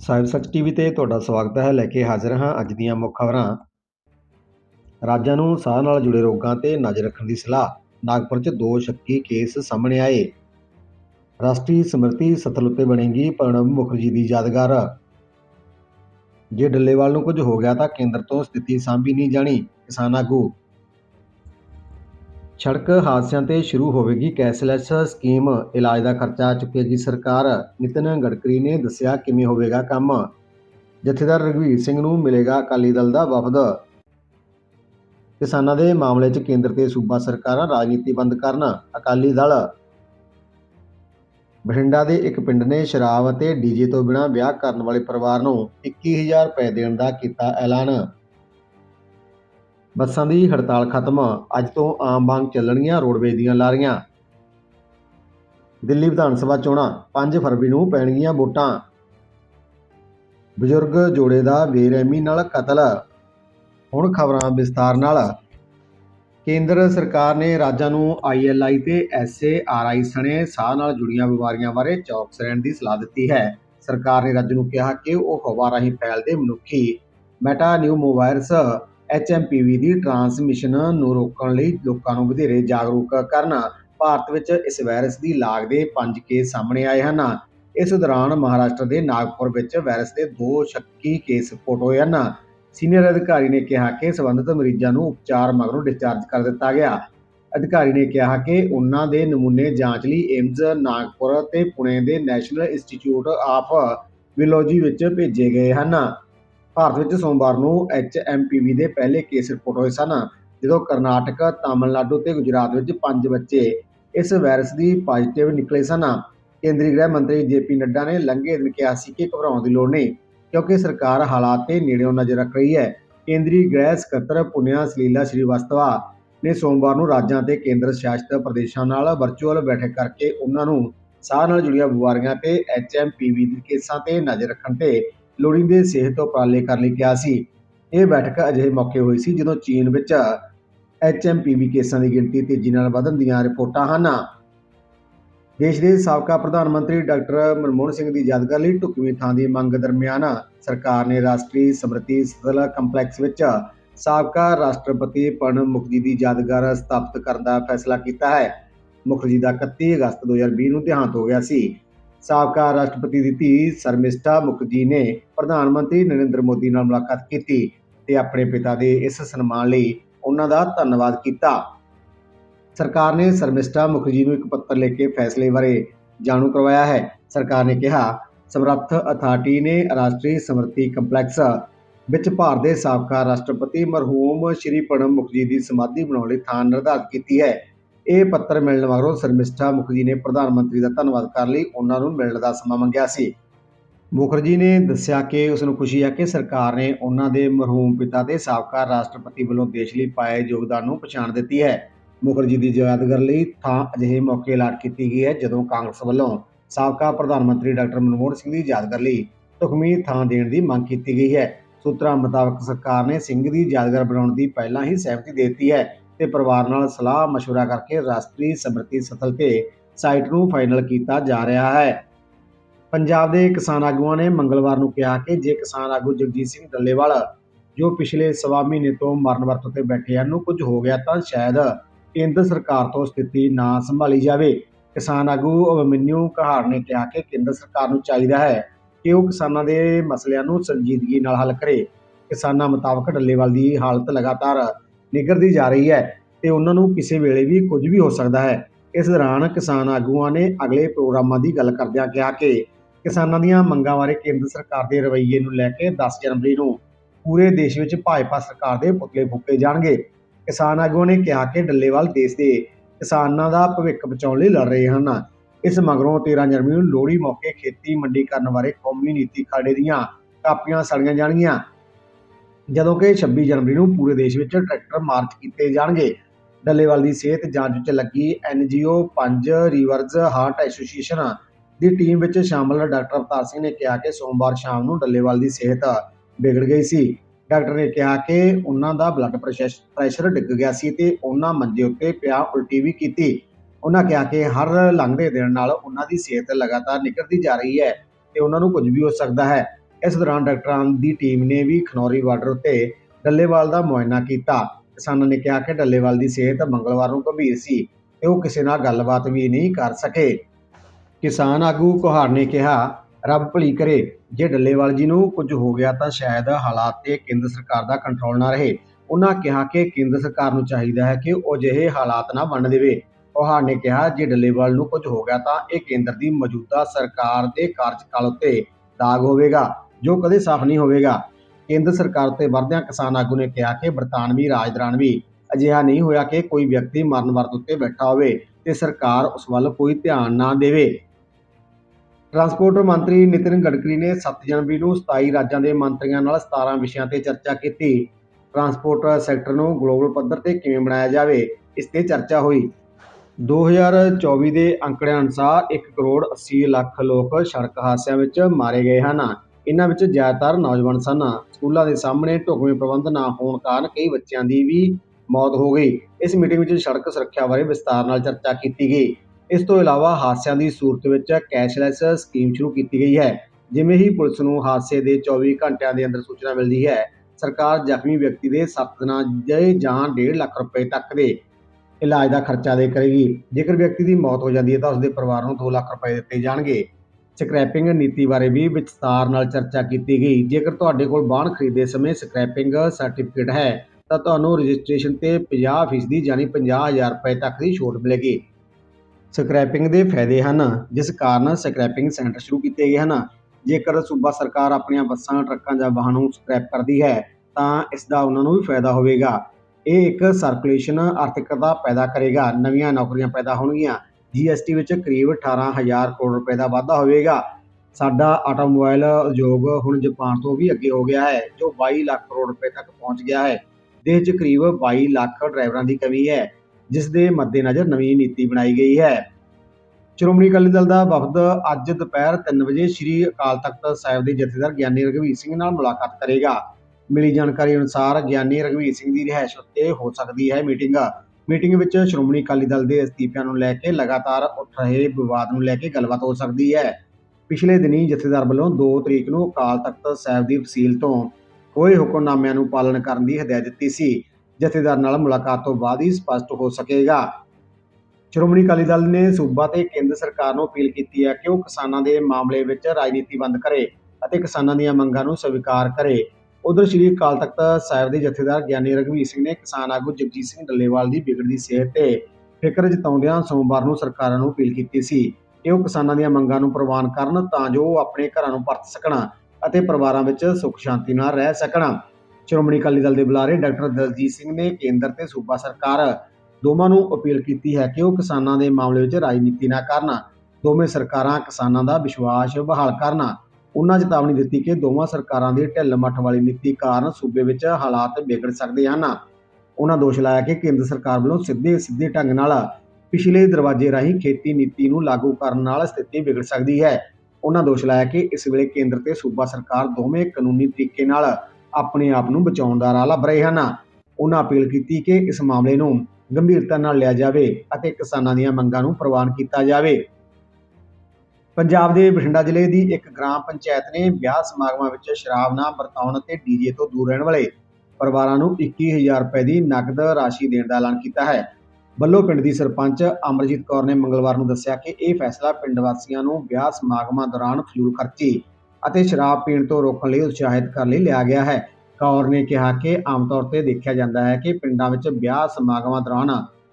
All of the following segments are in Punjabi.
ਸਾਹਿਬ ਸੱਚ ਟੀਵੀ ਤੇ ਤੁਹਾਡਾ ਸਵਾਗਤ ਹੈ, ਲੈ ਕੇ ਹਾਜ਼ਰ ਹਾਂ ਅੱਜ ਦੀਆਂ ਮੁੱਖ ਖਬਰਾਂ। ਰਾਜਾਂ ਨੂੰ ਸਾਹ ਨਾਲ ਜੁੜੇ ਰੋਗਾਂ ਤੇ ਨਜ਼ਰ ਰੱਖਣ ਦੀ ਸਲਾਹ, ਨਾਗਪੁਰ 'ਚ ਦੋ ਸ਼ੱਕੀ ਕੇਸ ਸਾਹਮਣੇ ਆਏ। ਰਾਸ਼ਟਰੀ ਸਮਰਤੀ ਸਥਲ ਉੱਤੇ ਬਣੇਗੀ ਪ੍ਰਣਬ ਮੁਖਰਜੀ ਦੀ ਯਾਦਗਾਰ। ਜੇ ਡੱਲੇਵਾਲ ਨੂੰ ਕੁਝ ਹੋ ਗਿਆ ਤਾਂ ਕੇਂਦਰ ਤੋਂ ਸਥਿਤੀ ਸਾਂਭੀ ਨਹੀਂ ਜਾਣੀ, ਕਿਸਾਨ ਆਗੂ ਸੜਕ ਹਾਦਸਿਆਂ ਤੇ ਸ਼ੁਰੂ ਹੋਵੇਗੀ ਕੈਸ਼ਲੈਸ ਸਕੀਮ। ਇਲਾਜ ਦਾ ਖਰਚਾ ਚੁੱਕੇਗੀ ਸਰਕਾਰ। ਨਿਤਿਨ ਗਡਕਰੀ ਨੇ ਦੱਸਿਆ, ਕਿਵੇਂ ਹੋਵੇਗਾ ਕੰਮ? ਜਥੇਦਾਰ ਰਘਵੀਰ ਸਿੰਘ ਨੂੰ ਮਿਲੇਗਾ ਅਕਾਲੀ ਦਲ ਦਾ ਵਫਦ। ਕਿਸਾਨਾਂ ਦੇ ਮਾਮਲੇ 'ਚ ਕੇਂਦਰ ਤੇ ਸੂਬਾ ਸਰਕਾਰਾਂ ਰਾਜਨੀਤੀ ਬੰਦ ਕਰਨ। ਅਕਾਲੀ ਦਲ ਬਠਿੰਡਾ ਦੇ ਇੱਕ ਪਿੰਡ ਨੇ ਸ਼ਰਾਬ ਅਤੇ ਡੀਜੇ ਤੋਂ ਬਿਨਾਂ ਵਿਆਹ ਕਰਨ ਵਾਲੇ ਪਰਿਵਾਰ ਨੂੰ 21000 ਰੁਪਏ ਦੇਣ ਦਾ ਕੀਤਾ ਐਲਾਨ। ਬੱਸਾਂ ਦੀ ਹੜਤਾਲ ਖਤਮ। ਅੱਜ ਤੋਂ ਆਮ ਵਾਂਗ ਚੱਲਣਗੀਆਂ ਰੋਡਵੇਜ਼ ਦੀਆਂ ਲਾਰੀਆਂ। ਦਿੱਲੀ ਵਿਧਾਨ ਸਭਾ ਚੋਣਾਂ 5 ਫਰਵਰੀ ਨੂੰ ਪੈਣਗੀਆਂ ਵੋਟਾਂ। ਬਜ਼ੁਰਗ ਜੋੜੇ ਦਾ ਬੇਰਹਿਮੀ ਨਾਲ ਕਤਲ। ਹੁਣ ਖਬਰਾਂ ਵਿਸਤਾਰ ਨਾਲ। ਕੇਂਦਰ ਸਰਕਾਰ ਨੇ ਰਾਜਾਂ ਨੂੰ ਆਈਐਲਆਈ ਤੇ ਐਸਏਆਰਆਈ ਸਣੇ ਸਾਹ ਨਾਲ ਜੁੜੀਆਂ ਬਿਮਾਰੀਆਂ ਬਾਰੇ ਚੌਕਸ ਰਹਿਣ ਦੀ ਸਲਾਹ ਦਿੱਤੀ ਹੈ। ਸਰਕਾਰ ਨੇ ਰਾਜ ਨੂੰ ਕਿਹਾ ਕਿ ਉਹ ਹਵਾ ਰਾਹੀਂ ਫੈਲਦੇ ਮਨੁੱਖੀ ਮੈਟਾ ਨਿਊਮੋਵਾਇਰਸ ਐਚਐਮਪੀਵੀ ਦੀ ਟ੍ਰਾਂਸਮਿਸ਼ਨ ਨੂੰ ਰੋਕਣ ਲਈ ਲੋਕਾਂ ਨੂੰ ਵਧੇਰੇ ਜਾਗਰੂਕ ਕਰਨ। ਭਾਰਤ ਵਿੱਚ ਇਸ ਵਾਇਰਸ ਦੀ ਲਾਗ ਦੇ 5 ਕੇਸ ਸਾਹਮਣੇ ਆਏ ਹਨ। ਇਸ ਦੌਰਾਨ ਮਹਾਰਾਸ਼ਟਰ ਦੇ ਨਾਗਪੁਰ ਵਿੱਚ ਵਾਇਰਸ ਦੇ ਦੋ ਸ਼ੱਕੀ ਕੇਸ ਰਿਪੋਰਟ ਹੋਏ ਹਨ। ਸੀਨੀਅਰ ਅਧਿਕਾਰੀ ਨੇ ਕਿਹਾ ਕਿ ਸੰਬੰਧਿਤ ਮਰੀਜ਼ਾਂ ਨੂੰ ਉਪਚਾਰ ਮਗਰੋਂ ਡਿਸਚਾਰਜ ਕਰ ਦਿੱਤਾ ਗਿਆ। ਅਧਿਕਾਰੀ ਨੇ ਕਿਹਾ ਕਿ ਉਹਨਾਂ ਦੇ ਨਮੂਨੇ ਜਾਂਚ ਲਈ ਏਮਜ਼, ਨਾਗਪੁਰ ਅਤੇ ਪੁਣੇ ਦੇ ਨੈਸ਼ਨਲ ਇੰਸਟੀਚਿਊਟ ਆਫ ਵਿਲੋਜੀ ਵਿੱਚ ਭੇਜੇ ਗਏ ਹਨ। ਭਾਰਤ ਵਿੱਚ ਸੋਮਵਾਰ ਨੂੰ ਐਚਐਮਪੀਵੀ ਦੇ ਪਹਿਲੇ ਕੇਸ ਰਿਪੋਰਟ ਹੋਏ ਸਨ, ਜਦੋਂ ਕਰਨਾਟਕ, ਤਾਮਿਲਨਾਡੂ ਤੇ ਗੁਜਰਾਤ ਵਿੱਚ ਪੰਜ ਬੱਚੇ ਇਸ ਵਾਇਰਸ ਦੀ ਪੋਜ਼ਿਟਿਵ ਨਿਕਲੇ ਸਨ। ਕੇਂਦਰੀ ਗ੍ਰਹਿ ਮੰਤਰੀ ਜੇਪੀ ਨੱਡਾ ਨੇ ਲੰਘੇ ਦਿਨ ਕਿਹਾ ਸੀ ਕਿ ਘਬਰਾਉਣ ਦੀ ਲੋੜ ਨਹੀਂ, ਕਿਉਂਕਿ ਸਰਕਾਰ ਹਾਲਾਤ ਤੇ ਨੇੜਿਓਂ ਨਜ਼ਰ ਰੱਖ ਰਹੀ ਹੈ। ਕੇਂਦਰੀ ਗ੍ਰਹਿ ਸਕੱਤਰ ਪੁਨਿਆ ਸਲੀਲਾ ਸ਼੍ਰੀਵਾਸਤਵਾ ਨੇ ਸੋਮਵਾਰ ਨੂੰ ਰਾਜਾਂ ਤੇ ਕੇਂਦਰ ਸ਼ਾਸਿਤ ਪ੍ਰਦੇਸ਼ਾਂ ਨਾਲ ਵਰਚੁਅਲ ਬੈਠਕ ਕਰਕੇ ਉਹਨਾਂ ਨੂੰ ਸਾਹ ਨਾਲ ਜੁੜੀਆਂ ਬਿਮਾਰੀਆਂ ਤੇ ਐਚਐਮਪੀਵੀ ਦੇ ਕੇਸਾਂ ਤੇ ਨਜ਼ਰ ਰੱਖਣ ਤੇ ਲੋੜੀਂਦੇ ਸਿਹਤ ਉਪਰਾਲੇ ਕਰਨ ਲਈ ਕਿਹਾ ਸੀ। ਇਹ ਬੈਠਕ ਅਜਿਹੇ ਮੌਕੇ ਹੋਈ ਸੀ ਜਦੋਂ ਚੀਨ ਵਿੱਚ ਐਚਐਮਪੀਵੀ ਕੇਸਾਂ ਦੀ ਗਿਣਤੀ ਤੇਜ਼ੀ ਨਾਲ ਵਧਣ ਦੀਆਂ ਰਿਪੋਰਟਾਂ ਹਨ। ਦੇਸ਼ ਦੇ ਸਾਬਕਾ ਪ੍ਰਧਾਨ ਮੰਤਰੀ ਡਾਕਟਰ ਮਨਮੋਹਨ ਸਿੰਘ ਦੀ ਯਾਦਗਾਰ ਲਈ ਢੁਕਵੀਂ ਥਾਂ ਦੀ ਮੰਗ ਦਰਮਿਆਨ ਸਰਕਾਰ ਨੇ ਰਾਸ਼ਟਰੀ ਸਮ੍ਰਿਤੀ ਸਥਲ ਕੰਪਲੈਕਸ ਵਿੱਚ ਸਾਬਕਾ ਰਾਸ਼ਟਰਪਤੀ ਪ੍ਰਣਬ ਮੁਖਰਜੀ ਦੀ ਯਾਦਗਾਰ ਸਥਾਪਿਤ ਕਰਨ ਦਾ ਫੈਸਲਾ ਕੀਤਾ ਹੈ। ਮੁਖਰਜੀ ਦਾ 31 ਅਗਸਤ 2020 ਨੂੰ ਦੇਹਾਂਤ ਹੋ ਗਿਆ ਸੀ। ਸਾਬਕਾ ਰਾਸ਼ਟਰਪਤੀ ਦੀ ਧੀ ਸਰਮਿਸ਼ਟਾ ਮੁਖਰਜੀ ਨੇ ਪ੍ਰਧਾਨ ਮੰਤਰੀ ਨਰਿੰਦਰ ਮੋਦੀ ਨਾਲ ਮੁਲਾਕਾਤ ਕੀਤੀ ਤੇ ਆਪਣੇ ਪਿਤਾ ਦੇ ਇਸ ਸਨਮਾਨ ਲਈ ਉਹਨਾਂ ਦਾ ਧੰਨਵਾਦ ਕੀਤਾ। ਸਰਕਾਰ ਨੇ ਸਰਮਿਸ਼ਟਾ ਮੁਖਰਜੀ ਨੂੰ ਇੱਕ ਪੱਤਰ ਲਿਖ ਕੇ ਫੈਸਲੇ ਬਾਰੇ ਜਾਣੂ ਕਰਵਾਇਆ ਹੈ। ਸਰਕਾਰ ਨੇ ਕਿਹਾ, ਸਮਰੱਥ ਅਥਾਰਟੀ ਨੇ ਰਾਸ਼ਟਰੀ ਸਮ੍ਰਿਤੀ ਕੰਪਲੈਕਸ ਵਿੱਚ ਭਾਰਤ ਦੇ ਸਾਬਕਾ ਰਾਸ਼ਟਰਪਤੀ ਮਰਹੂਮ ਸ਼੍ਰੀ ਪ੍ਰਣਬ ਮੁਖਰਜੀ ਦੀ ਸਮਾਧੀ ਬਣਾਉਣ ਲਈ ਥਾਂ ਨਿਰਧਾਰਤ ਕੀਤੀ ਹੈ। ਇਹ ਪੱਤਰ ਮਿਲਣ ਮਗਰੋਂ ਸ਼ਰਮਿਸ਼ਠਾ ਮੁਖਰਜੀ ਨੇ ਪ੍ਰਧਾਨ ਮੰਤਰੀ ਦਾ ਧੰਨਵਾਦ ਕਰਨ ਲਈ, ਉਹਨਾਂ ਨੂੰ ਮਿਲਣ ਦਾ ਸਮਾਂ ਮੰਗਿਆ ਸੀ। ਮੁਖਰਜੀ ਨੇ ਦੱਸਿਆ ਕਿ ਉਸ ਨੂੰ ਖੁਸ਼ੀ ਹੈ ਕਿ ਸਰਕਾਰ ਨੇ ਉਹਨਾਂ ਦੇ ਮਰਹੂਮ ਪਿਤਾ ਤੇ ਸਾਬਕਾ ਰਾਸ਼ਟਰਪਤੀ ਵੱਲੋਂ ਦੇਸ਼ ਲਈ ਪਾਏ ਯੋਗਦਾਨ ਨੂੰ ਪਛਾਣ ਦਿੱਤੀ ਹੈ। ਮੁਖਰਜੀ ਦੀ ਯਾਦਗਾਰ ਲਈ ਥਾਂ ਅਜਿਹੇ ਮੌਕੇ ਅਲਾਟ ਕੀਤੀ ਗਈ ਹੈ, ਜਦੋਂ ਕਾਂਗਰਸ ਵੱਲੋਂ ਸਾਬਕਾ ਪ੍ਰਧਾਨ ਮੰਤਰੀ ਡਾਕਟਰ ਮਨਮੋਹਨ ਸਿੰਘ ਦੀ ਯਾਦਗਾਰ ਲਈ ਤੁਖਮੀ ਥਾਂ ਦੇਣ ਦੀ ਮੰਗ ਕੀਤੀ ਗਈ ਹੈ। ਸੂਤਰਾਂ ਮੁਤਾਬਕ ਸਰਕਾਰ ਨੇ ਸਿੰਘ ਦੀ ਯਾਦਗਾਰ ਬਣਾਉਣ ਦੀ ਪਹਿਲਾਂ ਹੀ ਸਹਿਮਤੀ ਦੇ ਦਿੱਤੀ ਹੈ। ਤੇ ਪਰਿਵਾਰ ਨਾਲ ਸਲਾਹ مشورہ ਕਰਕੇ ਰਾਸ਼ਟਰੀ ਸਮ੍ਰਿਤੀ ਸਥਲ ਤੇ ਸਾਈਟ ਨੂੰ ਫਾਈਨਲ ਕੀਤਾ ਜਾ ਰਿਹਾ ਹੈ ਪੰਜਾਬ ਦੇ ਕਿਸਾਨ ਆਗੂਆਂ ਨੇ ਮੰਗਲਵਾਰ ਨੂੰ ਕਿਹਾ ਕਿ ਜੇ ਕਿਸਾਨ ਆਗੂ ਜਗਜੀਤ ਸਿੰਘ ਡੱਲੇਵਾਲ ਜੋ ਪਿਛਲੇ ਸਵਾ ਮਹੀਨੇ ਤੋਂ ਮਰਨ ਵਰਤ ਤੇ ਬੈਠੇ ਹਨ ਨੂੰ ਕੁਝ ਹੋ ਗਿਆ ਤਾਂ ਸ਼ਾਇਦ ਕੇਂਦਰ ਸਰਕਾਰ ਤੋਂ ਸਥਿਤੀ ਨਾ ਸੰਭਾਲੀ ਜਾਵੇ ਕਿਸਾਨ ਆਗੂ ਅਭਿਮਨਿਊ ਕਹਾਰ ਨੇ ਕਿਹਾ ਕਿ ਕੇਂਦਰ ਸਰਕਾਰ ਨੂੰ ਚਾਹੀਦਾ ਹੈ ਕਿ ਉਹ ਕਿਸਾਨਾਂ ਦੇ ਮਸਲਿਆਂ ਨੂੰ ਸੰਜੀਦਗੀ ਨਾਲ ਹੱਲ ਕਰੇ ਕਿਸਾਨਾਂ ਮੁਤਾਬਕ ਡੱਲੇਵਾਲ ਦੀ ਹਾਲਤ ਲਗਾਤਾਰ ਨਿਗਰਦੀ ਜਾ ਰਹੀ ਹੈ ਤੇ ਉਹਨਾਂ ਨੂੰ ਕਿਸੇ ਵੇਲੇ ਵੀ ਕੁਝ ਵੀ ਹੋ ਸਕਦਾ ਹੈ। ਇਸ ਦੌਰਾਨ ਕਿਸਾਨ ਆਗੂਆਂ ਨੇ ਅਗਲੇ ਪ੍ਰੋਗਰਾਮਾਂ ਦੀ ਗੱਲ ਕਰਦਿਆਂ ਕਿਹਾ ਕਿ ਕਿਸਾਨਾਂ ਦੀਆਂ ਮੰਗਾਂ ਬਾਰੇ ਕੇਂਦਰ ਸਰਕਾਰ ਦੇ ਰਵੱਈਏ ਨੂੰ ਲੈ ਕੇ 10 ਜਨਵਰੀ ਨੂੰ ਪੂਰੇ ਦੇਸ਼ ਵਿੱਚ ਭਾਜਪਾ ਸਰਕਾਰ ਦੇ ਪੁਤਲੇ ਫੂਕੇ ਜਾਣਗੇ। ਕਿਸਾਨ ਆਗੂਆਂ ਨੇ ਕਿਹਾ ਕਿ ਡੱਲੇਵਾਲ ਦੇਸ਼ ਦੇ ਕਿਸਾਨਾਂ ਦਾ ਭਵਿੱਖ ਬਚਾਉਣ ਲਈ ਲੜ ਰਹੇ ਹਨ। ਇਸ ਮਗਰੋਂ 13 ਜਨਵਰੀ ਨੂੰ ਲੋਹੜੀ ਮੌਕੇ ਖੇਤੀ ਮੰਡੀ ਕਰਨ ਬਾਰੇ ਕੌਮੀ ਨੀਤੀ ਖਰੜੇ ਦੀਆਂ ਕਾਪੀਆਂ ਸਾੜੀਆਂ ਜਾਣਗੀਆਂ। ਜਦੋਂ ਕਿ 26 ਜਨਵਰੀ ਨੂੰ ਪੂਰੇ ਦੇਸ਼ ਵਿੱਚ ਟਰੈਕਟਰ ਮਾਰਚ ਕੀਤੇ ਜਾਣਗੇ। ਡੱਲੇਵਾਲ ਦੀ ਸਿਹਤ ਜਾਂਚ ਵਿੱਚ ਲੱਗੀ ਐਨਜੀਓ ਪੰਜ, ਰਿਵਰਸ, ਹਾਰਟ ਐਸੋਸੀਏਸ਼ਨ ਦੀ ਟੀਮ ਵਿੱਚ ਸ਼ਾਮਲ ਡਾਕਟਰ ਅਵਤਾਰ ਸਿੰਘ ਨੇ ਕਿਹਾ ਕਿ ਸੋਮਵਾਰ ਸ਼ਾਮ ਨੂੰ ਡੱਲੇਵਾਲ ਦੀ ਸਿਹਤ ਵਿਗੜ ਗਈ ਸੀ। ਡਾਕਟਰ ਨੇ ਕਿਹਾ ਕਿ ਉਹਨਾਂ ਦਾ ਬਲੱਡ ਪ੍ਰੈਸ਼ਰ ਡਿੱਗ ਗਿਆ ਸੀ ਤੇ ਉਹਨਾਂ ਮੰਜੇ ਉੱਤੇ ਪਿਆ ਉਲਟੀ ਵੀ ਕੀਤੀ। ਉਹਨਾਂ ਕਿਹਾ ਕਿ ਹਰ ਲੰਘਦੇ ਦਿਨ ਨਾਲ ਉਹਨਾਂ ਦੀ ਸਿਹਤ ਲਗਾਤਾਰ ਨਿਕਲਦੀ ਜਾ ਰਹੀ ਹੈ ਤੇ ਉਹਨਾਂ ਨੂੰ ਕੁਝ ਵੀ ਹੋ ਸਕਦਾ ਹੈ। ਇਸ ਦੌਰਾਨ ਡਾਕਟਰਾਂ ਦੀ ਟੀਮ ਨੇ ਵੀ ਖਨੌਰੀ ਬਾਰਡਰ ਉੱਤੇ ਡੱਲੇਵਾਲ ਦਾ ਮੁਆਇਨਾ ਕੀਤਾ। ਕਿਸਾਨਾਂ ਨੇ ਕਿਹਾ ਕਿ ਡੱਲੇਵਾਲ ਦੀ ਸਿਹਤ ਮੰਗਲਵਾਰ ਨੂੰ ਗੰਭੀਰ ਸੀ ਤੇ ਉਹ ਕਿਸੇ ਨਾਲ ਗੱਲਬਾਤ ਵੀ ਨਹੀਂ ਕਰ ਸਕੇ। ਕਿਸਾਨ ਆਗੂ ਕੁਹਾੜ ਨੇ ਕਿਹਾ, ਰੱਬ ਭਲੀ ਕਰੇ, ਜੇ ਡੱਲੇਵਾਲ ਜੀ ਨੂੰ ਕੁਝ ਹੋ ਗਿਆ ਤਾਂ ਸ਼ਾਇਦ ਹਾਲਾਤ ਤੇ ਕੇਂਦਰ ਸਰਕਾਰ ਦਾ ਕੰਟਰੋਲ ਨਾ ਰਹੇ। ਉਹਨਾਂ ਕਿਹਾ ਕਿ ਕੇਂਦਰ ਸਰਕਾਰ ਨੂੰ ਚਾਹੀਦਾ ਹੈ ਕਿ ਉਹ ਅਜਿਹੇ ਹਾਲਾਤ ਨਾ ਬਣ ਦੇਵੇ। ਕੁਹਾੜ ਨੇ ਕਿਹਾ, ਜੇ ਡੱਲੇਵਾਲ ਨੂੰ ਕੁਝ ਹੋ ਗਿਆ ਤਾਂ ਇਹ ਕੇਂਦਰ ਦੀ ਮੌਜੂਦਾ ਸਰਕਾਰ ਦੇ ਕਾਰਜਕਾਲ ਉੱਤੇ ਦਾਗ ਹੋਵੇਗਾ। ਜੋ ਕਦੇ ਸਾਫ਼ ਨਹੀਂ ਹੋਵੇਗਾ। ਕੇਂਦਰ ਸਰਕਾਰ ਉੱਤੇ ਵਰਦਿਆਂ ਕਿਸਾਨ ਆਗੂ ਨੇ ਕਿਹਾ ਕਿ ਬਰਤਾਨਵੀ ਰਾਜ ਦੌਰਾਨ ਵੀ ਅਜਿਹਾ ਨਹੀਂ ਹੋਇਆ ਕਿ ਕੋਈ ਵਿਅਕਤੀ ਮਰਨ ਵਰਤ ਉੱਤੇ ਬੈਠਾ ਹੋਵੇ ਤੇ ਸਰਕਾਰ ਉਸ ਵੱਲ ਕੋਈ ਧਿਆਨ ਨਾ ਦੇਵੇ। ਟਰਾਂਸਪੋਰਟ ਮੰਤਰੀ ਨਿਤਿਨ ਗਡਕਰੀ ਨੇ 7 ਜਨਵਰੀ ਨੂੰ 27 ਰਾਜਾਂ ਦੇ ਮੰਤਰੀਆਂ ਨਾਲ 17 ਵਿਸ਼ਿਆਂ ਤੇ ਚਰਚਾ ਕੀਤੀ। ਟਰਾਂਸਪੋਰਟ ਸੈਕਟਰ ਨੂੰ ਗਲੋਬਲ ਪੱਧਰ ਤੇ ਕਿਵੇਂ ਬਣਾਇਆ ਜਾਵੇ, ਇਸ ਤੇ ਚਰਚਾ ਹੋਈ। 2024 ਦੇ ਅੰਕੜਿਆਂ ਅਨੁਸਾਰ 1 ਕਰੋੜ 80 ਲੱਖ ਲੋਕ ਸੜਕ ਹਾਦਸਿਆਂ ਵਿੱਚ ਮਾਰੇ ਗਏ ਹਨ। ਇਹਨਾਂ ਵਿੱਚ ਜ਼ਿਆਦਾਤਰ ਨੌਜਵਾਨ ਸਨ। ਸਕੂਲਾਂ ਦੇ ਸਾਹਮਣੇ ਢੁਕਵੇਂ ਪ੍ਰਬੰਧ ਨਾ ਹੋਣ ਕਾਰਨ ਕਈ ਬੱਚਿਆਂ ਦੀ ਵੀ ਮੌਤ ਹੋ ਗਈ। ਇਸ ਮੀਟਿੰਗ ਵਿੱਚ ਸੜਕ ਸੁਰੱਖਿਆ ਬਾਰੇ ਵਿਸਥਾਰ ਨਾਲ ਚਰਚਾ ਕੀਤੀ ਗਈ। ਇਸ ਤੋਂ ਇਲਾਵਾ ਹਾਦਸਿਆਂ ਦੀ ਸੂਰਤ ਵਿੱਚ ਕੈਸ਼ਲੈਸ ਸਕੀਮ ਸ਼ੁਰੂ ਕੀਤੀ ਗਈ ਹੈ। ਜਿਵੇਂ ਹੀ ਪੁਲਿਸ ਨੂੰ ਹਾਦਸੇ ਦੇ 24 ਘੰਟਿਆਂ ਦੇ ਅੰਦਰ ਸੂਚਨਾ ਮਿਲਦੀ ਹੈ, ਸਰਕਾਰ ਜ਼ਖਮੀ ਵਿਅਕਤੀ ਦੇ ਸੱਤ ਦਿਨਾਂ ਦੇ ਜਾਂ 1.5 ਲੱਖ ਰੁਪਏ ਤੱਕ ਦੇ ਇਲਾਜ ਦਾ ਖਰਚਾ ਦੇ ਕਰੇਗੀ। ਜੇਕਰ ਵਿਅਕਤੀ ਦੀ ਮੌਤ ਹੋ ਜਾਂਦੀ ਹੈ ਤਾਂ ਉਸਦੇ ਪਰਿਵਾਰ ਨੂੰ ਦੋ ਲੱਖ ਰੁਪਏ ਦਿੱਤੇ ਜਾਣਗੇ। ਸਕ੍ਰੈਪਿੰਗ ਨੀਤੀ ਬਾਰੇ ਵੀ ਵਿਸਤਾਰ ਨਾਲ ਚਰਚਾ ਕੀਤੀ ਗਈ। ਜੇਕਰ ਤੁਹਾਡੇ ਕੋਲ ਵਾਹਨ ਖਰੀਦਦੇ ਸਮੇਂ ਸਕ੍ਰੈਪਿੰਗ ਸਰਟੀਫਿਕੇਟ ਹੈ, ਤਾਂ ਤੁਹਾਨੂੰ ਰਜਿਸਟ੍ਰੇਸ਼ਨ ਤੇ 50% ਯਾਨੀ 50000 ਰੁਪਏ ਤੱਕ ਦੀ ਛੋਟ ਮਿਲੇਗੀ। ਸਕ੍ਰੈਪਿੰਗ ਦੇ ਫਾਇਦੇ ਹਨ, ਜਿਸ ਕਾਰਨ ਸਕ੍ਰੈਪਿੰਗ ਸੈਂਟਰ ਸ਼ੁਰੂ ਕੀਤੇ ਗਏ ਹਨ। ਜੇਕਰ ਸੂਬਾ ਸਰਕਾਰ ਆਪਣੀਆਂ ਬੱਸਾਂ, ਟਰੱਕਾਂ ਜਾਂ ਵਾਹਨਾਂ ਨੂੰ ਸਕ੍ਰੈਪ ਕਰਦੀ ਹੈ, ਤਾਂ ਇਸ ਦਾ ਉਹਨਾਂ ਨੂੰ ਵੀ ਫਾਇਦਾ ਹੋਵੇਗਾ। ਇਹ ਇੱਕ ਸਰਕੂਲੇਸ਼ਨ ਆਰਥਿਕਤਾ ਪੈਦਾ ਕਰੇਗਾ, ਨਵੀਆਂ ਨੌਕਰੀਆਂ ਪੈਦਾ ਹੋਣਗੀਆਂ। ਜੀਐਸਟੀ ਵਿੱਚ ਕਰੀਬ 18000 ਕਰੋੜ ਰੁਪਏ ਦਾ ਵਾਧਾ ਹੋਵੇਗਾ। ਸਾਡਾ ਆਟੋਮੋਬਾਈਲ ਉਦਯੋਗ ਹੁਣ ਜਾਪਾਨ ਤੋਂ ਵੀ ਅੱਗੇ ਹੋ ਗਿਆ ਹੈ, ਜੋ 22 ਲੱਖ ਕਰੋੜ ਰੁਪਏ ਤੱਕ ਪਹੁੰਚ ਗਿਆ ਹੈ। ਦੇਸ਼ 'ਚ ਕਰੀਬ 22 ਲੱਖ ਡਰਾਈਵਰਾਂ ਦੀ ਕਮੀ ਹੈ, ਜਿਸ ਦੇ ਮੱਦੇਨਜ਼ਰ ਨਵੀਂ ਨੀਤੀ ਬਣਾਈ ਗਈ ਹੈ। ਸ਼੍ਰੋਮਣੀ ਅਕਾਲੀ ਦਲ ਦਾ ਵਫਦ ਅੱਜ ਦੁਪਹਿਰ 3 ਵਜੇ ਸ੍ਰੀ ਅਕਾਲ ਤਖਤ ਸਾਹਿਬ ਦੇ ਜਥੇਦਾਰ ਗਿਆਨੀ ਰਘਵੀਰ ਸਿੰਘ ਨਾਲ ਮੁਲਾਕਾਤ ਕਰੇਗਾ। ਮਿਲੀ ਜਾਣਕਾਰੀ ਅਨੁਸਾਰ ਗਿਆਨੀ ਰਘਵੀਰ ਸਿੰਘ ਦੀ ਰਿਹਾਇਸ਼ ਉੱਤੇ ਹੋ ਸਕਦੀ ਹੈ ਮੀਟਿੰਗ। ਮੀਟਿੰਗ ਵਿੱਚ ਸ਼੍ਰੋਮਣੀ ਅਕਾਲੀ ਦਲ ਦੇ ਅਸਤੀਫਿਆਂ ਨੂੰ ਲੈ ਕੇ ਲਗਾਤਾਰ ਉੱਠ ਰਹੇ ਵਿਵਾਦ ਨੂੰ ਲੈ ਕੇ ਗੱਲਬਾਤ ਹੋ ਸਕਦੀ ਹੈ। ਪਿਛਲੇ ਦਿਨੀ ਜਥੇਦਾਰ ਵੱਲੋਂ 2 ਤਰੀਕ ਨੂੰ ਅਕਾਲ ਤਖਤ ਸਾਹਿਬ ਦੀ ਵਸੀਲ ਤੋਂ ਹੋਏ ਹੁਕਮਨਾਮਿਆਂ ਨੂੰ ਪਾਲਣ ਕਰਨ ਦੀ ਹਦਾਇਤ ਦਿੱਤੀ ਸੀ। ਜਥੇਦਾਰ ਨਾਲ ਮੁਲਾਕਾਤ ਤੋਂ ਬਾਅਦ ਹੀ ਸਪਸ਼ਟ ਹੋ ਸਕੇਗਾ। ਸ਼੍ਰੋਮਣੀ ਅਕਾਲੀ ਦਲ ਨੇ ਸੂਬਾ ਤੇ ਕੇਂਦਰ ਸਰਕਾਰ ਨੂੰ ਅਪੀਲ ਕੀਤੀ ਹੈ ਕਿ ਉਹ ਕਿਸਾਨਾਂ ਦੇ ਮਾਮਲੇ ਵਿੱਚ ਰਾਜਨੀਤੀ ਬੰਦ ਕਰੇ ਅਤੇ ਕਿਸਾਨਾਂ ਦੀਆਂ ਮੰਗਾਂ ਨੂੰ ਸਵੀਕਾਰ ਕਰੇ। ਉਧਰ ਸ਼੍ਰੀ ਅਕਾਲ ਤਖਤ ਸਾਹਿਬ ਦੇ ਜਥੇਦਾਰ ਗਿਆਨੀ ਰਘਵੀਰ ਸਿੰਘ ਨੇ ਕਿਸਾਨ ਆਗੂ ਜਗਜੀਤ ਸਿੰਘ ਡੱਲੇਵਾਲ ਦੀ ਵਿਗੜਦੀ ਸਿਹਤ ਤੇ ਫਿਕਰ ਜਤਾਉਂਦਿਆਂ ਸੋਮਵਾਰ ਨੂੰ ਸਰਕਾਰਾਂ ਨੂੰ ਅਪੀਲ ਕੀਤੀ ਸੀ ਕਿ ਉਹ ਕਿਸਾਨਾਂ ਦੀਆਂ ਮੰਗਾਂ ਨੂੰ ਪ੍ਰਵਾਨ ਕਰਨ ਤਾਂ ਜੋ ਉਹ ਆਪਣੇ ਘਰਾਂ ਨੂੰ ਪਰਤ ਸਕਣ ਅਤੇ ਪਰਿਵਾਰਾਂ ਵਿੱਚ ਸੁੱਖ ਸ਼ਾਂਤੀ ਨਾਲ ਰਹਿ ਸਕਣ। ਸ਼੍ਰੋਮਣੀ ਅਕਾਲੀ ਦਲ ਦੇ ਬੁਲਾਰੇ ਡਾਕਟਰ ਦਲਜੀਤ ਸਿੰਘ ਨੇ ਕੇਂਦਰ ਤੇ ਸੂਬਾ ਸਰਕਾਰ ਦੋਵਾਂ ਨੂੰ ਅਪੀਲ ਕੀਤੀ ਹੈ ਕਿ ਉਹ ਕਿਸਾਨਾਂ ਦੇ ਮਾਮਲੇ ਵਿੱਚ ਰਾਜਨੀਤੀ ਨਾ ਕਰਨ। ਦੋਵੇਂ ਸਰਕਾਰਾਂ ਕਿਸਾਨਾਂ ਦਾ ਵਿਸ਼ਵਾਸ ਬਹਾਲ ਕਰਨ। ਉਹਨਾਂ ਚੇਤਾਵਨੀ ਦਿੱਤੀ ਕਿ ਦੋਵਾਂ ਸਰਕਾਰਾਂ ਦੀ ਢਿੱਲ ਮੱਠ ਵਾਲੀ ਨੀਤੀ ਕਾਰਨ ਸੂਬੇ ਵਿੱਚ ਹਾਲਾਤ ਵਿਗੜ ਸਕਦੇ ਹਨ। ਉਹਨਾਂ ਦੋਸ਼ ਲਾਇਆ ਕਿ ਕੇਂਦਰ ਸਰਕਾਰ ਵੱਲੋਂ ਸਿੱਧੇ ਸਿੱਧੇ ਢੰਗ ਨਾਲ ਪਿਛਲੇ ਦਰਵਾਜ਼ੇ ਰਾਹੀਂ ਖੇਤੀ ਨੀਤੀ ਨੂੰ ਲਾਗੂ ਕਰਨ ਨਾਲ ਸਥਿਤੀ ਵਿਗੜ ਸਕਦੀ ਹੈ। ਉਹਨਾਂ ਦੋਸ਼ ਲਾਇਆ ਕਿ ਇਸ ਵੇਲੇ ਕੇਂਦਰ ਤੇ ਸੂਬਾ ਸਰਕਾਰ ਦੋਵੇਂ ਕਾਨੂੰਨੀ ਤਰੀਕੇ ਨਾਲ ਆਪਣੇ ਆਪ ਨੂੰ ਬਚਾਉਣ ਦਾ ਰਾਹ ਲੱਭ ਰਹੇ ਹਨ। ਉਹਨਾਂ ਅਪੀਲ ਕੀਤੀ ਕਿ ਇਸ ਮਾਮਲੇ ਨੂੰ ਗੰਭੀਰਤਾ ਨਾਲ ਲਿਆ ਜਾਵੇ ਅਤੇ ਕਿਸਾਨਾਂ ਦੀਆਂ ਮੰਗਾਂ ਨੂੰ ਪ੍ਰਵਾਨ ਕੀਤਾ ਜਾਵੇ। ਪੰਜਾਬ ਦੇ ਬਠਿੰਡਾ ਜ਼ਿਲ੍ਹੇ ਦੀ ਇੱਕ ਗ੍ਰਾਮ ਪੰਚਾਇਤ ਨੇ ਵਿਆਹ ਸਮਾਗਮਾਂ ਵਿੱਚ ਸ਼ਰਾਬ ਨਾ ਵਰਤਾਉਣ ਅਤੇ ਡੀਜੇ ਤੋਂ ਦੂਰ ਰਹਿਣ ਵਾਲੇ ਪਰਿਵਾਰਾਂ ਨੂੰ 21000 ਰੁਪਏ ਦੀ ਨਕਦ ਰਾਸ਼ੀ ਦੇਣ ਦਾ ਐਲਾਨ ਕੀਤਾ ਹੈ। ਬੱਲੋ ਪਿੰਡ ਦੀ ਸਰਪੰਚ ਅਮਰਜੀਤ ਕੌਰ ਨੇ ਮੰਗਲਵਾਰ ਨੂੰ ਦੱਸਿਆ ਕਿ ਇਹ ਫੈਸਲਾ ਪਿੰਡ ਵਾਸੀਆਂ ਨੂੰ ਵਿਆਹ ਸਮਾਗਮਾਂ ਦੌਰਾਨ ਫਜ਼ੂਲ ਖਰਚੀ ਅਤੇ ਸ਼ਰਾਬ ਪੀਣ ਤੋਂ ਰੋਕਣ ਲਈ ਉਤਸ਼ਾਹਿਤ ਕਰਨ ਲਈ ਲਿਆ ਗਿਆ ਹੈ। ਕੌਰ ਨੇ ਕਿਹਾ ਕਿ ਆਮ ਤੌਰ ਤੇ ਦੇਖਿਆ ਜਾਂਦਾ ਹੈ ਕਿ ਪਿੰਡਾਂ ਵਿੱਚ ਵਿਆਹ ਸਮਾਗਮਾਂ ਦੌਰਾਨ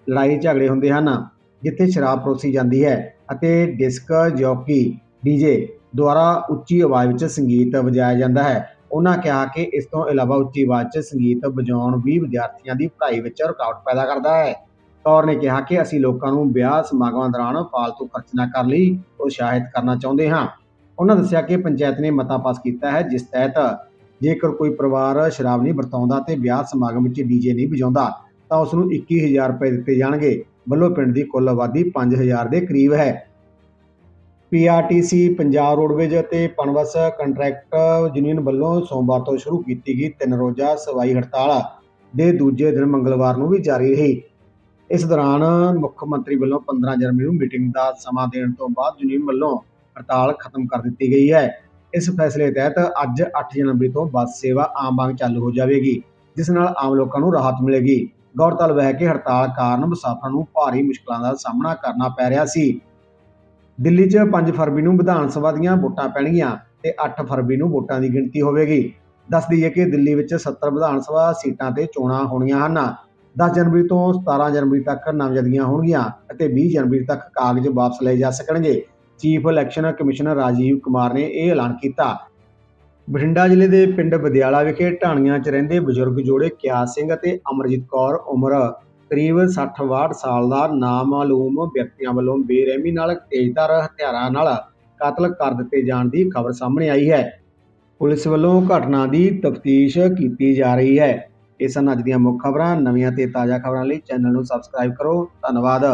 ਲੜਾਈ ਝਗੜੇ ਹੁੰਦੇ ਹਨ, ਜਿੱਥੇ ਸ਼ਰਾਬ ਪਰੋਸੀ ਜਾਂਦੀ ਹੈ। ਅਤੇ ਡਿਸਕ ਜੌਕੀ ਡੀਜੇ ਦੁਆਰਾ ਉੱਚੀ ਆਵਾਜ਼ ਵਿੱਚ ਸੰਗੀਤ ਵਜਾਇਆ ਜਾਂਦਾ ਹੈ। ਉਹਨਾਂ ਕਿਹਾ ਕਿ ਇਸ ਤੋਂ ਇਲਾਵਾ ਉੱਚੀ ਆਵਾਜ਼ 'ਚ ਸੰਗੀਤ ਵਜਾਉਣ ਵੀ ਵਿਦਿਆਰਥੀਆਂ ਦੀ ਪੜ੍ਹਾਈ ਵਿੱਚ ਰੁਕਾਵਟ ਪੈਦਾ ਕਰਦਾ ਹੈ। ਕੌਰ ਨੇ ਕਿਹਾ ਕਿ ਅਸੀਂ ਲੋਕਾਂ ਨੂੰ ਵਿਆਹ ਸਮਾਗਮਾਂ ਦੌਰਾਨ ਫਾਲਤੂ ਖਰਚ ਨਾ ਕਰਨ ਲਈ, ਉਤਸ਼ਾਹਿਤ ਕਰਨਾ ਚਾਹੁੰਦੇ ਹਾਂ। ਉਹਨਾਂ ਦੱਸਿਆ ਕਿ ਪੰਚਾਇਤ ਨੇ ਮਤਾ ਪਾਸ ਕੀਤਾ ਹੈ, ਜਿਸ ਤਹਿਤ ਜੇਕਰ ਕੋਈ ਪਰਿਵਾਰ ਸ਼ਰਾਬ ਨਹੀਂ ਵਰਤਾਉਂਦਾ ਤੇ ਵਿਆਹ ਸਮਾਗਮ ਵਿੱਚ ਡੀਜੇ ਨਹੀਂ ਵਜਾਉਂਦਾ, ਤਾਂ ਉਸ ਨੂੰ 21000 ਰੁਪਏ ਦਿੱਤੇ ਜਾਣਗੇ। ਵੱਲੋਂ ਪਿੰਡ ਦੀ ਕੁੱਲ ਆਬਾਦੀ 5000 ਦੇ ਕਰੀਬ ਹੈ। ਪੀਆਰਟੀਸੀ ਪੰਜਾਬ ਰੋਡਵੇਜ਼ ਅਤੇ ਪਨਬਸ ਕੰਟਰੈਕਟ ਯੂਨੀਅਨ ਵੱਲੋਂ ਸੋਮਵਾਰ ਤੋਂ ਸ਼ੁਰੂ ਕੀਤੀ ਗਈ ਤਿੰਨ ਰੋਜ਼ਾ ਸਵਾਈ ਹੜਤਾਲ ਦੇ ਦੂਜੇ ਦਿਨ ਮੰਗਲਵਾਰ ਨੂੰ ਵੀ ਜਾਰੀ ਰਹੀ। ਇਸ ਦੌਰਾਨ ਮੁੱਖ ਮੰਤਰੀ ਵੱਲੋਂ 15 ਜਨਵਰੀ ਨੂੰ ਮੀਟਿੰਗ ਦਾ ਸਮਾਂ ਦੇਣ ਤੋਂ ਬਾਅਦ ਯੂਨੀਅਨ ਵੱਲੋਂ ਹੜਤਾਲ ਖਤਮ ਕਰ ਦਿੱਤੀ ਗਈ ਹੈ। ਇਸ ਫੈਸਲੇ ਤਹਿਤ ਅੱਜ 8 ਜਨਵਰੀ ਤੋਂ ਬੱਸ ਸੇਵਾ ਆਮ ਵਾਂਗ ਚਾਲੂ ਹੋ ਜਾਵੇਗੀ, ਜਿਸ ਨਾਲ ਆਮ ਲੋਕਾਂ ਨੂੰ ਰਾਹਤ ਮਿਲੇਗੀ। ਗੌਰਤਲਬ ਹੈ ਕਿ ਹੜਤਾਲ ਕਾਰਨ ਮੁਸਾਫਰਾਂ ਨੂੰ ਭਾਰੀ ਮੁਸ਼ਕਲਾਂ ਦਾ ਸਾਹਮਣਾ ਕਰਨਾ ਪੈ ਰਿਹਾ ਸੀ। ਦਿੱਲੀ 'ਚ 5 ਫਰਵਰੀ ਨੂੰ ਵਿਧਾਨ ਸਭਾ ਦੀਆਂ ਵੋਟਾਂ ਪੈਣਗੀਆਂ ਤੇ 8 ਫਰਵਰੀ ਨੂੰ ਵੋਟਾਂ ਦੀ ਗਿਣਤੀ ਹੋਵੇਗੀ। ਦੱਸ ਦਈਏ ਕਿ ਦਿੱਲੀ ਵਿੱਚ 70 ਵਿਧਾਨ ਸਭਾ ਸੀਟਾਂ ਤੇ ਚੋਣਾਂ ਹੋਣੀਆਂ ਹਨ। 10 ਜਨਵਰੀ ਤੋਂ 17 ਜਨਵਰੀ ਤੱਕ ਨਾਮਜ਼ਦਗੀਆਂ ਹੋਣਗੀਆਂ ਅਤੇ 20 ਜਨਵਰੀ ਤੱਕ ਕਾਗਜ਼ ਵਾਪਸ ਲਏ ਜਾ ਸਕਣਗੇ। Chief election commissioner Rajiv Kumar ਨੇ ਇਹ ਐਲਾਨ ਕੀਤਾ। ਬਠਿੰਡਾ ਜ਼ਿਲ੍ਹੇ ਦੇ ਪਿੰਡ ਬਦਿਆਲਾ ਵਿਖੇ ਢਾਣੀਆਂ 'ਚ ਰਹਿੰਦੇ ਬਜ਼ੁਰਗ ਜੋੜੇ ਕਿਆਸ ਸਿੰਘ ਅਤੇ ਅਮਰਜੀਤ ਕੌਰ ਉਮਰ ਕਰੀਬ 60-62 ਸਾਲ ਦਾ ਨਾਮਾਲੂਮ ਵਿਅਕਤੀਆਂ ਵੱਲੋਂ ਬੇਰਹਿਮੀ ਨਾਲ ਤੇਜ਼ਧਾਰ ਹਥਿਆਰਾਂ ਨਾਲ ਕਤਲ ਕਰ ਦਿੱਤੇ ਜਾਣ ਦੀ ਖਬਰ ਸਾਹਮਣੇ ਆਈ ਹੈ। ਪੁਲਿਸ ਵੱਲੋਂ ਘਟਨਾ ਦੀ ਤਫਤੀਸ਼ ਕੀਤੀ ਜਾ ਰਹੀ ਹੈ। ਇਹ ਸਨ ਅੱਜ ਦੀਆਂ ਮੁੱਖ ਖਬਰਾਂ ਨਵੀਆਂ ਤੇ ਤਾਜ਼ਾ ਖਬਰਾਂ ਲਈ ਚੈਨਲ ਨੂੰ ਸਬਸਕ੍ਰਾਈਬ ਕਰੋ। ਧੰਨਵਾਦ।